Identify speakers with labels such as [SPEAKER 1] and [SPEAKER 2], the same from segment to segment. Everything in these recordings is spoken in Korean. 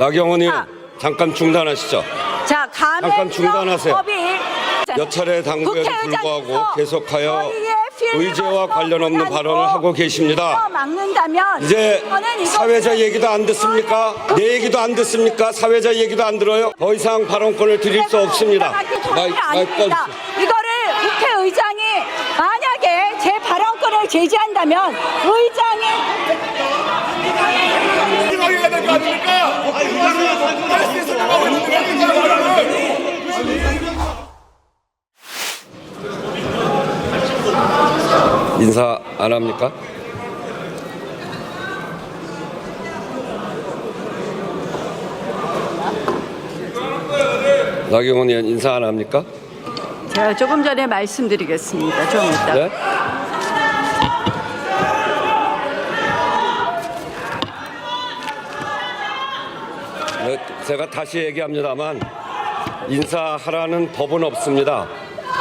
[SPEAKER 1] 나경원 의원
[SPEAKER 2] 아.
[SPEAKER 1] 잠깐 중단하시죠.
[SPEAKER 2] 자,
[SPEAKER 1] 잠깐 중단하세요. 몇 차례 당부에도 불구하고 계속하여 의제와 관련 없는 발언을 하고 계십니다. 이제 사회자 얘기도 안 듣습니까? 내 얘기도 안 듣습니까? 사회자 얘기도 안 들어요? 더 이상 발언권을 드릴 수 없습니다. 마이-. 꺼주세요.
[SPEAKER 2] 이거를 국회의장이 만약에 제 발언권을 제지한다면 의장이
[SPEAKER 3] 마지막에 해야 될 거 아닙니까? 할수 있을 거
[SPEAKER 1] 인사 안 합니까? 나경원 의원 인사 안 합니까?
[SPEAKER 2] 제가 조금 전에 말씀드리겠습니다. 좀 이따.
[SPEAKER 1] 네? 네, 제가 다시 얘기합니다만 인사하라는 법은 없습니다.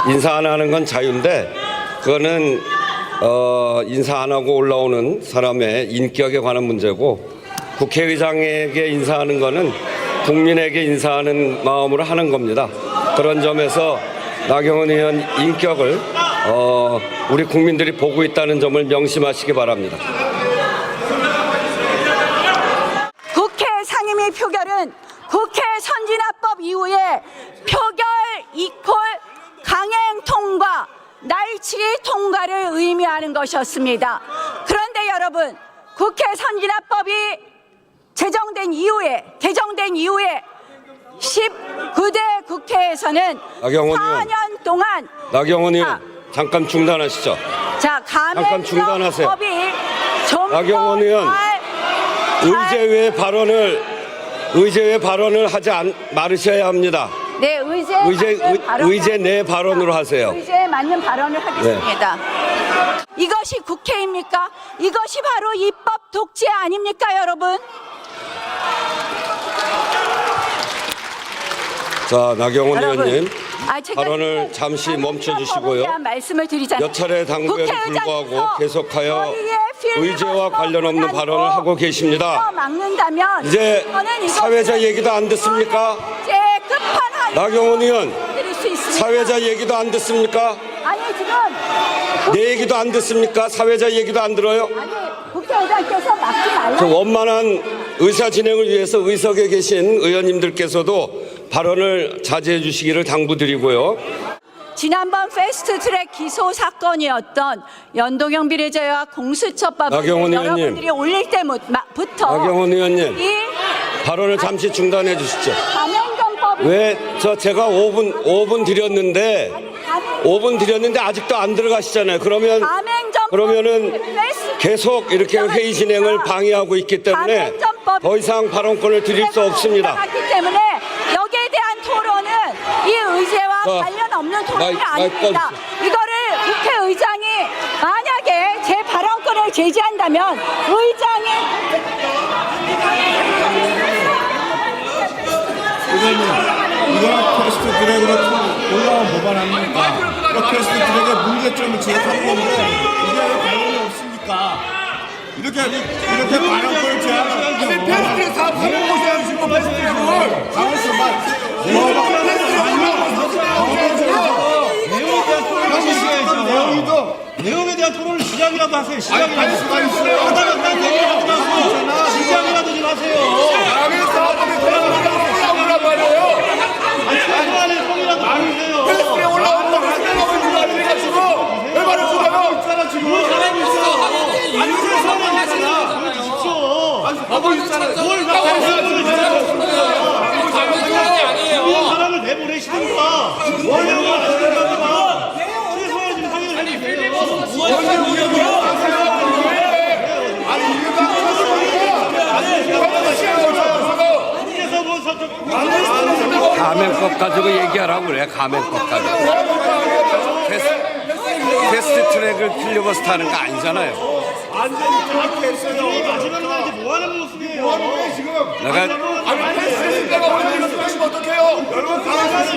[SPEAKER 1] 인사 안 하는 건 자유인데 그거는 어, 인사 안 하고 올라오는 사람의 인격에 관한 문제고 국회의장에게 인사하는 거는 국민에게 인사하는 마음으로 하는 겁니다. 그런 점에서 나경원 의원 인격을 어, 우리 국민들이 보고 있다는 점을 명심하시기 바랍니다.
[SPEAKER 2] 국회 상임위 표결은 국회 선진화법 이후에 표결 통과, 날치기 통과를 의미하는 것이었습니다. 그런데 여러분, 국회 선진화법이 제정된 이후에 개정된 이후에 19대 국회에서는
[SPEAKER 1] 나경원 의원.
[SPEAKER 2] 4년 동안
[SPEAKER 1] 나경원 의원
[SPEAKER 2] 아.
[SPEAKER 1] 잠깐 중단하시죠.
[SPEAKER 2] 자
[SPEAKER 1] 잠깐 중단하세요.
[SPEAKER 2] 좀
[SPEAKER 1] 나경원
[SPEAKER 2] 더
[SPEAKER 1] 의원.
[SPEAKER 2] 잘-
[SPEAKER 1] 의제외 발언을 의제외 발언을 하지 않, 말으셔야 합니다.
[SPEAKER 2] 네, 의제
[SPEAKER 1] 의제 의, 의제 내 발언으로 하세요. 네.
[SPEAKER 2] 의제에 맞는 발언을 하겠습니다. 이것이 국회입니까? 이것이 바로 입법 독재 아닙니까, 여러분?
[SPEAKER 1] 자 나경원
[SPEAKER 2] 여러분,
[SPEAKER 1] 의원님
[SPEAKER 2] 아,
[SPEAKER 1] 발언을 잠시 멈춰 주시고요. 몇 차례 당부에도 불구하고 계속하여 의제와 관련 없는 발언을 하고 계십니다.
[SPEAKER 2] 막는다면
[SPEAKER 1] 이제 사회자 얘기도 안 듣습니까? 나경원 의원. 사회자 얘기도 안 듣습니까? 내 얘기도 안 듣습니까? 사회자 얘기도 안 들어요?
[SPEAKER 2] 아니 국회의장께서 막지 말라.
[SPEAKER 1] 그 원만한 의사 진행을 위해서 의석에 계신 의원님들께서도 발언을 자제해 주시기를 당부드리고요.
[SPEAKER 2] 지난번 패스트트랙 기소 사건이었던 연동형 비례제와 공수처법을
[SPEAKER 1] 나경원 의원님.
[SPEAKER 2] 여러분들이 올릴 때부터
[SPEAKER 1] 나경원 의원님
[SPEAKER 2] 이
[SPEAKER 1] 발언을 잠시 중단해 주시죠.
[SPEAKER 2] 감행정법이
[SPEAKER 1] 왜 저 제가 5분 5분 드렸는데 5분 드렸는데 아직도 안 들어가시잖아요. 그러면 그러면은 계속 이렇게 회의 진행을 방해하고 있기 때문에 더 이상 발언권을 드릴 수 없습니다.
[SPEAKER 2] 기 때문에 여기에 대한 토론은 이 의제와
[SPEAKER 1] 자,
[SPEAKER 2] 관련 없는 토론이
[SPEAKER 1] 마이크
[SPEAKER 2] 아닙니다. 이거를 국회의장이 만약에 제 발언권을 제지한다면 의장이
[SPEAKER 4] 의원님, 이거 패스트 드래그로 올라온 법안 아닙니까? 그 패스트 드래그의 문제점을 지적하는 건데 이게 왜 관련이 없습니까? 이렇게 이렇게 발언권을 제한하는
[SPEAKER 3] 아니 패스트에 다 사는 곳이 아니시고 패스트를
[SPEAKER 4] 가만있어 봐. 내용이도
[SPEAKER 5] 내용에 대한 토론을 시작이라도 하세요. 시작이라도.
[SPEAKER 3] 할 수가 있어요.
[SPEAKER 5] 하다가 딴 얘기하지 마세요. 시작이라도 좀 하세요.
[SPEAKER 3] 당연히 사람들이 올라오란 말이에요.
[SPEAKER 5] 시간에 성이라도 보세요.
[SPEAKER 3] 패스트에 올라오는 거 패스트라고 지금 아닙니까 지금? 왜 말을 못해요?
[SPEAKER 5] 있잖아 지금. 사람이 있어. 아니 무슨 상황이 있잖아.
[SPEAKER 3] 아니에요.
[SPEAKER 5] 사람을 내보내시든가. 안. 최소한 상의를 해주세요. 뭐
[SPEAKER 1] 가맹법 가지고 얘기하라고 그래. 가맹법 가지고. 패스트 트랙을 필리버스터 하는 거 아니잖아요.
[SPEAKER 5] 마지막 날 이제 뭐 하는 모습이에요?
[SPEAKER 1] 내가
[SPEAKER 3] 아니 패스트 때가 걸리는 것이면 어떡해요? 여러분 가만히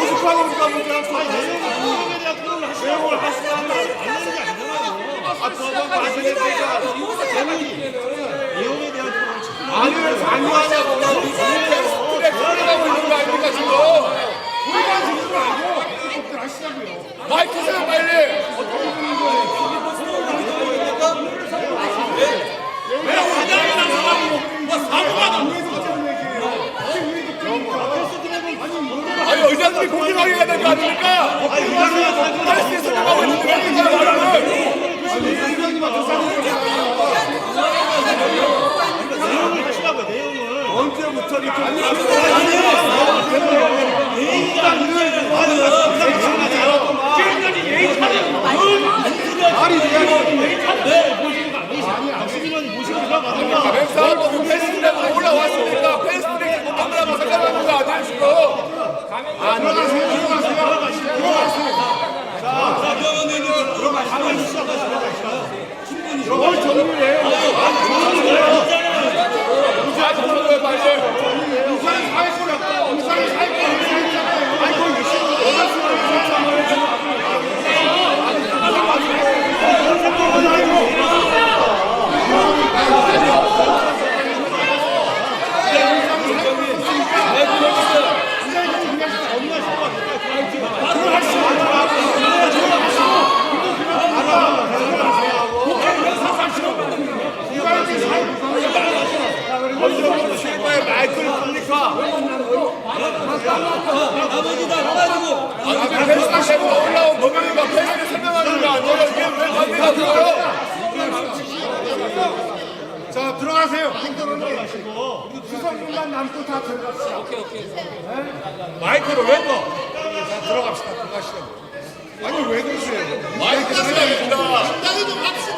[SPEAKER 3] 오죽하고 우리가 문제가
[SPEAKER 5] 내용에 대한 토론을 하시라고 하시는 게 아니잖아요.
[SPEAKER 3] 아, 저거 마시는 거가
[SPEAKER 4] 내용에 대한 토론을 자꾸
[SPEAKER 3] 아니 왜 강요하냐고 패스트트랙 설명하고 있는 거 아닙니까 지금 우리가 지금 알고 하시자고요 마이크 세요 빨리 아니 의장님이 공정하게 해야 될 거 아닙니까? 패스트 설명하고 있는 거 아닙니까?
[SPEAKER 4] 내용을 하시라고요 내용을 언제부터 이렇게
[SPEAKER 3] 맹사하고 패스트트랙으로 올라왔으니까 패스트트랙 못 만나고 생각하는 거 아니에요 지금? 자, 정리해 빨리.
[SPEAKER 4] 마이크를 큽니까?
[SPEAKER 3] 아니 패스트트랙으로 올라온 범행이가 패스트 설명하는 거 아니에요? 이게 왜 관계가 없어요?
[SPEAKER 6] 자 들어가세요. 수석분만 남고 다 들어갑시다.
[SPEAKER 3] 마이크를 왜 꺼?
[SPEAKER 6] 들어갑시다. 들어가시죠. 아니 왜 그러세요?
[SPEAKER 3] 마이크 설명입니다.
[SPEAKER 6] 적당히 좀 합시다.